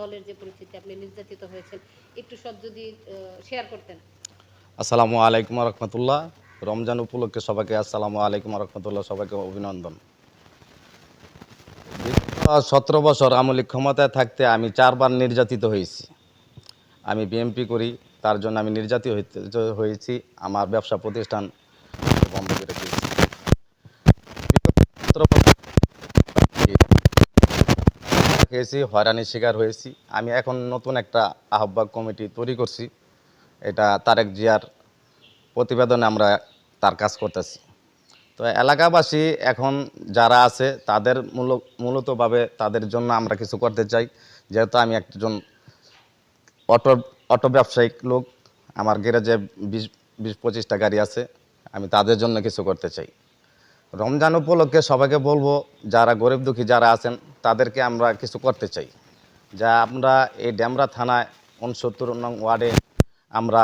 দলের যে পরিস্থিতি, আপনি নির্যাতিত হয়েছেন, একটু সব যদি শেয়ার করতেন। আসসালামু আলাইকুম রহমতুল্লাহ। রমজান উপলক্ষে সবাইকে আসসালামু আলাইকুম রহমতুল্লাহ, সবাইকে অভিনন্দন। সতেরো বছর আমলি ক্ষমতায় থাকতে আমি চারবার নির্যাতিত হয়েছি। আমি বিএমপি করি, তার জন্য আমি নির্যাতিত হয়েছি। আমার ব্যবসা প্রতিষ্ঠান খেয়েছি, হয়রানির শিকার হয়েছি। আমি এখন নতুন একটা আহ্বায়ক কমিটি তৈরি করছি। এটা তারেক জিয়ার প্রতিবেদনে আমরা তার কাজ করতেছি। তো এলাকাবাসী এখন যারা আছে, তাদের মূল, মূলতভাবে তাদের জন্য আমরা কিছু করতে চাই। যেহেতু আমি একজন অটো অটো ব্যবসায়িক লোক, আমার গ্যারেজে বিশ বিশ পঁচিশটা গাড়ি আছে, আমি তাদের জন্য কিছু করতে চাই। রমজান উপলক্ষে সবাইকে বলব, যারা গরিব দুঃখী যারা আছেন তাদেরকে আমরা কিছু করতে চাই। যা আমরা এই ড্যামরা থানায় উনসত্তর নং ওয়ার্ডে আমরা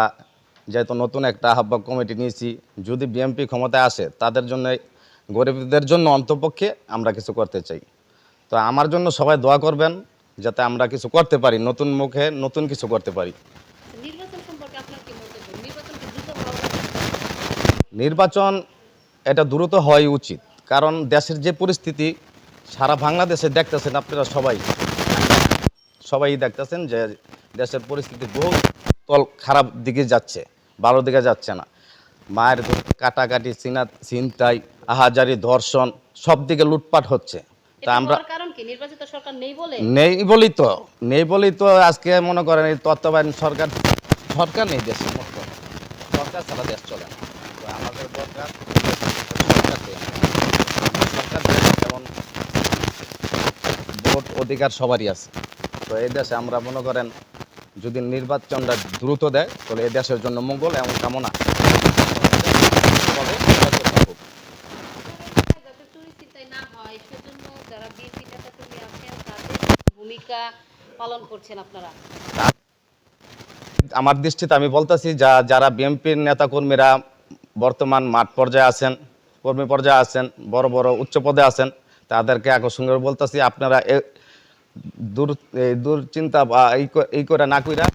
যেহেতু নতুন একটা আহ্বায়ক কমিটি নিয়েছি যদি বিএমপি ক্ষমতায় আসে তাদের জন্য গরিবদের জন্য অন্তপক্ষে আমরা কিছু করতে চাই। তো আমার জন্য সবাই দোয়া করবেন যাতে আমরা কিছু করতে পারি নতুন মুখে নতুন কিছু করতে পারি? নির্বাচন এটা দ্রুত হওয়াই উচিত কারণ দেশের যে পরিস্থিতি সারা বাংলাদেশে দেখতেছেন আপনারা সবাই। সবাই দেখতেছেন যে দেশের পরিস্থিতি বহু তল খারাপ দিকে যাচ্ছে ভালো দিকে যাচ্ছে না। মায়ের কাটাকাটি চিনা চিন্তাই আহাজারি ধর্ষণ সব দিকে লুটপাট হচ্ছে। তা আমরা হওয়ার কারণ কি? নির্বাচিত সরকার নেই বলে? বলেই তো নেই বলেই তো আজকে মনে করেন এই তত্ত্বাবধান সরকার সরকার নেই মতো সরকার ছাড়া দেশ চলে না। আমাদের দরকার সরকার দেয়। সরকার দেয় যেমন ভোট অধিকার সবারই আছে। তো এই দেশে আমরা মনে করেন যদি নির্বাচনটা দ্রুত দেয়, তাহলে এই দেশের জন্য মঙ্গল এমন কামনা। পালন করছেন আপনারা আমার দৃষ্টিতে আমি বলতেছি, যা, যারা বিএনপির নেতাকর্মীরা বর্তমান মাঠ পর্যায়ে আছেন, কর্মী পর্যায়ে আছেন, বড় বড় উচ্চ পদে আছেন, তাদেরকে আকর্ষণ করে বলতেছি, আপনারা এ দূর দুশ্চিন্তা বা এই করে না কইরা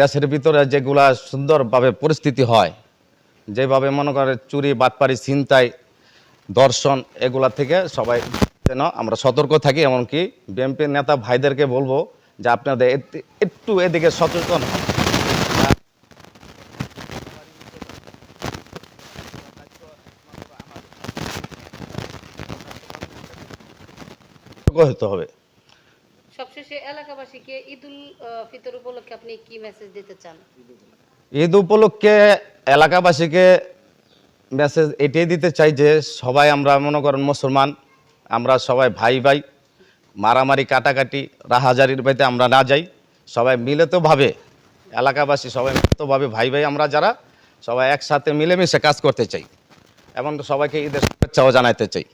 দেশের ভিতরে যেগুলা সুন্দরভাবে পরিস্থিতি হয়, যেভাবে মনে করে চুরি, বাটপারি, ছিনতাই, দর্শন এগুলা থেকে সবাই যেন আমরা সতর্ক থাকি। এমনকি বিএনপির নেতা ভাইদেরকে বলব যে আপনাদের একটু এদিকে সচেতন হতে হবে। সবশেষে এলাকাবাসীকে ঈদুল ফিতর উপলক্ষে আপনি কি মেসেজ দিতে চান? ঈদ উপলক্ষে এলাকাবাসীকে মেসেজ এটাই দিতে চাই যে সবাই আমরা, মনে করেন মুসলমান, আমরা সবাই ভাই ভাই, মারামারি, কাটাকাটি, রাহাজারির বাইতে আমরা না যাই, সবাই মিলিতভাবে, এলাকাবাসী সবাই মিলিতভাবে ভাই ভাই আমরা যারা, সবাই একসাথে মিলেমিশে কাজ করতে চাই এবং সবাইকে ঈদের শুভেচ্ছাও জানাতে চাই।